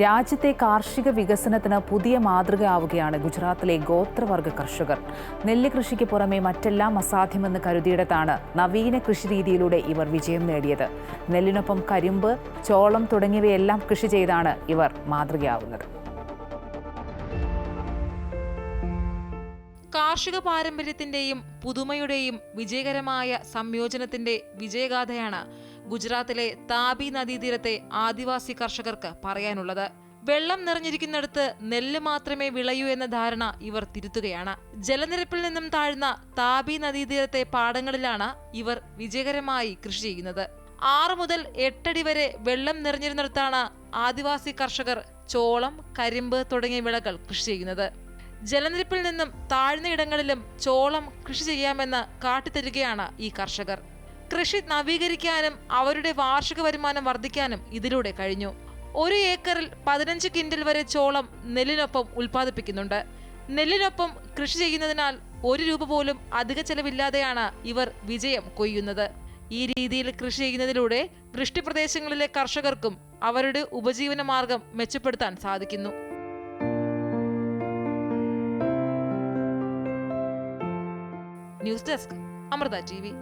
രാജ്യത്തെ കാർഷിക വികസനത്തിന് പുതിയ മാതൃകയാവുകയാണ് ഗുജറാത്തിലെ ഗോത്രവർഗ കർഷകർ. നെല്ല് കൃഷിക്ക് പുറമെ മറ്റെല്ലാം അസാധ്യമെന്ന് കരുതിയിടത്താണ് നവീന കൃഷിരീതിയിലൂടെ ഇവർ വിജയം നേടിയത്. നെല്ലിനൊപ്പം കരിമ്പ് ചോളം തുടങ്ങിയവയെല്ലാം കൃഷി ചെയ്താണ് ഇവർ മാതൃകയാവുന്നത്. കാർഷിക പാരമ്പര്യത്തിന്റെയും പുതുമയുടെയും വിജയകരമായ സംയോജനത്തിന്റെ വിജയഗാഥയാണ് ഗുജറാത്തിലെ താപി നദീതീരത്തെ ആദിവാസി കർഷകർക്ക് പറയാനുള്ളത്. വെള്ളം നിറഞ്ഞിരിക്കുന്നിടത്ത് നെല്ല് മാത്രമേ വിളയൂ എന്ന ധാരണ ഇവർ തിരുത്തുകയാണ്. ജലനിരപ്പിൽ നിന്നും താഴ്ന്ന താപി നദീതീരത്തെ പാടങ്ങളിലാണ് ഇവർ വിജയകരമായി കൃഷി ചെയ്യുന്നത്. ആറ് മുതൽ എട്ടടി വരെ വെള്ളം നിറഞ്ഞിരുന്നിടത്താണ് ആദിവാസി കർഷകർ ചോളം കരിമ്പ് തുടങ്ങിയ വിളകൾ കൃഷി ചെയ്യുന്നത്. ജലനിരപ്പിൽ നിന്നും താഴ്ന്ന ഇടങ്ങളിലും ചോളം കൃഷി ചെയ്യാമെന്ന് കാട്ടിത്തരികയാണ് ഈ കർഷകർ. കൃഷി നവീകരിക്കാനും അവരുടെ വാർഷിക വരുമാനം വർദ്ധിക്കാനും ഇതിലൂടെ കഴിഞ്ഞു. ഒരു ഏക്കറിൽ പതിനഞ്ച് കിൻഡൽ വരെ ചോളം നെല്ലിനൊപ്പം ഉൽപ്പാദിപ്പിക്കുന്നുണ്ട്. നെല്ലിനൊപ്പം കൃഷി ചെയ്യുന്നതിനാൽ ഒരു രൂപ പോലും അധിക ചെലവില്ലാതെയാണ് ഇവർ വിജയം കൊയ്യുന്നത്. ഈ രീതിയിൽ കൃഷി ചെയ്യുന്നതിലൂടെ വൃഷ്ടിപ്രദേശങ്ങളിലെ കർഷകർക്കും അവരുടെ ഉപജീവന മാർഗം മെച്ചപ്പെടുത്താൻ സാധിക്കുന്നു. News desk Amrita T